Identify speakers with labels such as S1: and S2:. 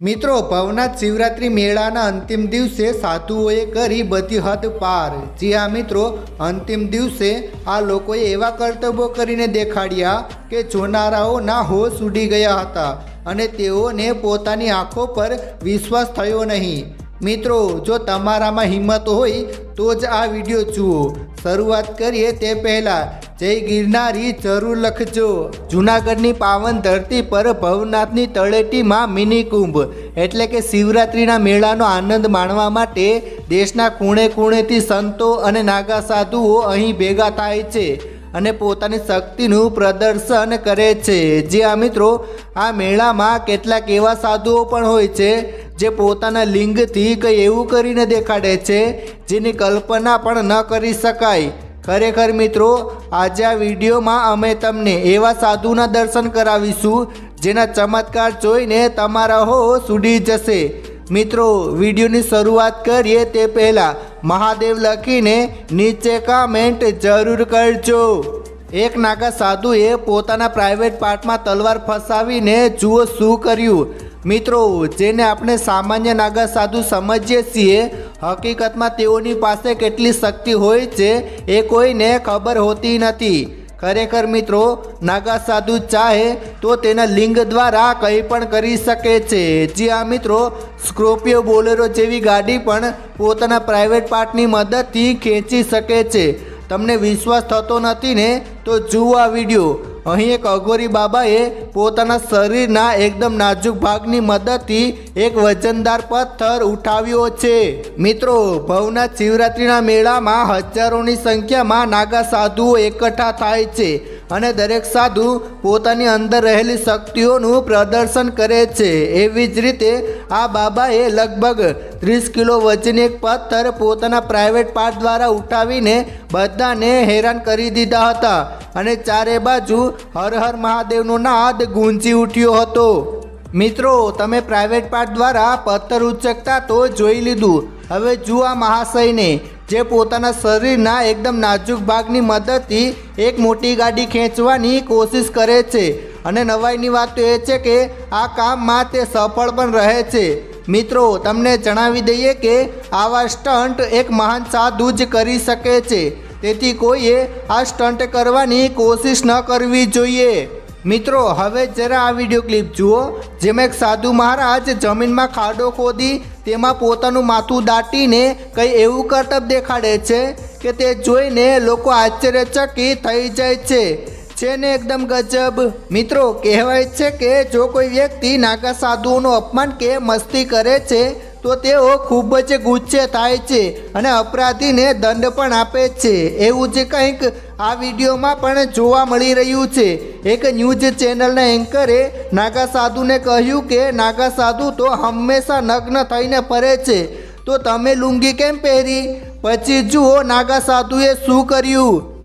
S1: મિત્રો, ભવનાથ શિવરાત્રિ મેળાના અંતિમ દિવસે સાધુઓએ કરી બધી હદ પાર. જી હા, મિત્રો, અંતિમ દિવસે આ લોકોએ એવા કર્તવ્યો કરીને દેખાડ્યા કે જોનારાઓના હોશ ઉડી ગયા હતા અને તેઓને પોતાની આંખો પર વિશ્વાસ થયો નહીં. મિત્રો, જો તમારામાં હિંમત હોય તો જ આ વીડિયો જુઓ. શરૂઆત કરીએ તે પહેલાં, જય ગિરનારી જરૂર લખજો. જૂનાગઢની પાવન ધરતી પર ભવનાથની તળેટીમાં મિની કુંભ, એટલે કે શિવરાત્રિના મેળાનો આનંદ માણવા માટે દેશના ખૂણે ખૂણેથી સંતો અને નાગા સાધુઓ અહીં ભેગા થાય છે અને પોતાની શક્તિનું પ્રદર્શન કરે છે. જે આ મિત્રો, આ મેળામાં કેટલાક એવા સાધુઓ પણ હોય છે જે પોતાના લિંગથી કંઈ એવું કરીને દેખાડે છે, જેની કલ્પના પણ ન કરી શકાય. ખરેખર મિત્રો, આજે આ વિડીયોમાં અમે તમને એવા સાધુના દર્શન કરાવીશું, જેના ચમત્કાર જોઈને તમારા હોશ ઉડી જશે. મિત્રો, વિડીયોની શરૂઆત કરીએ તે પહેલાં મહાદેવ લખીને નીચે કામેન્ટ જરૂર કરજો. એક નાગા સાધુએ પોતાના પ્રાઇવેટ પાર્ટમાં તલવાર ફસાવીને જુઓ શું કર્યું. મિત્રો, જેને આપણે સામાન્ય નાગા સાધુ સમજીએ છીએ, હકીકતમાં તેઓની પાસે કેટલી શક્તિ હોય છે એ કોઈને ખબર હોતી નથી. ખરેખર મિત્રો, નાગા સાધુ ચાહે તો તેના લિંગ દ્વારા કંઈ પણ કરી શકે છે. જે આ મિત્રો, સ્કોર્પિયો બોલેરો જેવી ગાડી પણ પોતાના પ્રાઇવેટ પાર્ટની મદદથી ખેંચી શકે છે. તમને વિશ્વાસ થતો નથી ને, તો જુઓ આ વીડિયો. અહીં એક અઘોરી બાબાએ પોતાના શરીરના એકદમ નાજુક ભાગની મદદથી એક વજનદાર પથ્થર ઉઠાવ્યો છે. મિત્રો, ભવનાથ શિવરાત્રિના મેળામાં હજારોની સંખ્યામાં નાગા સાધુઓ એકઠા થાય છે. અને દરેક સાધુ પોતાની અંદર રહેલી શક્તિઓનું પ્રદર્શન કરે છે. એવી જ રીતે આ બાબાએ લગભગ ત્રીસ કિલો વજની એક પથ્થર પોતાના પ્રાઇવેટ પાર્ટ દ્વારા ઉઠાવીને બધાને હેરાન કરી દીધા હતા અને ચારે બાજુ હર હર મહાદેવનો નાદ ગુંજી ઉઠ્યો હતો. મિત્રો, તમે પ્રાઇવેટ પાર્ટ દ્વારા પથ્થર ઉચકતા તો જોઈ લીધું. હવે જુઓ મહાશયને. જે પોતાના શરીરના એકદમ નાજુક ભાગની મદદથી એક મોટી ગાડી ખેંચવાની કોશિશ કરે છે. અને નવાઈની વાત તો એ છે કે આ કામમાં તે સફળ પણ રહે છે. મિત્રો, તમને જણાવી દઈએ કે આવા સ્ટન્ટ એક મહાન સાધુ જ કરી શકે છે. તેથી કોઈએ આ સ્ટન્ટ કરવાની કોશિશ ન કરવી જોઈએ. મિત્રો, હવે જરા આ વીડિયો ક્લિપ જુઓ, જેમાં એક સાધુ મહારાજ જમીનમાં ખાડો ખોદી, તેમાં પોતાનું માથું દાટીને કંઈ એવું કરતબ દેખાડે છે કે તે જોઈને લોકો આશ્ચર્યચકિત થઈ જાય છે. છે ને એકદમ ગજબ. મિત્રો, કહેવાય છે કે જો કોઈ વ્યક્તિ નાગા સાધુઓનું અપમાન કે મસ્તી કરે છે, તો તેઓ ખૂબ જ ગુસ્સે થાય છે અને અપરાધીને દંડ પણ આપે છે. એવું જ કંઈક આ વિડીયોમાં પણ જોવા મળી રહ્યું છે. એક ન્યૂઝ ચેનલના એન્કરે નાગા સાધુને કહ્યું કે, નાગા સાધુ તો હંમેશા નગ્ન થઈને ફરે છે. તો તમે લુંગી કેમ પહેરી? પછી જુઓ નાગા સાધુએ શું કર્યું.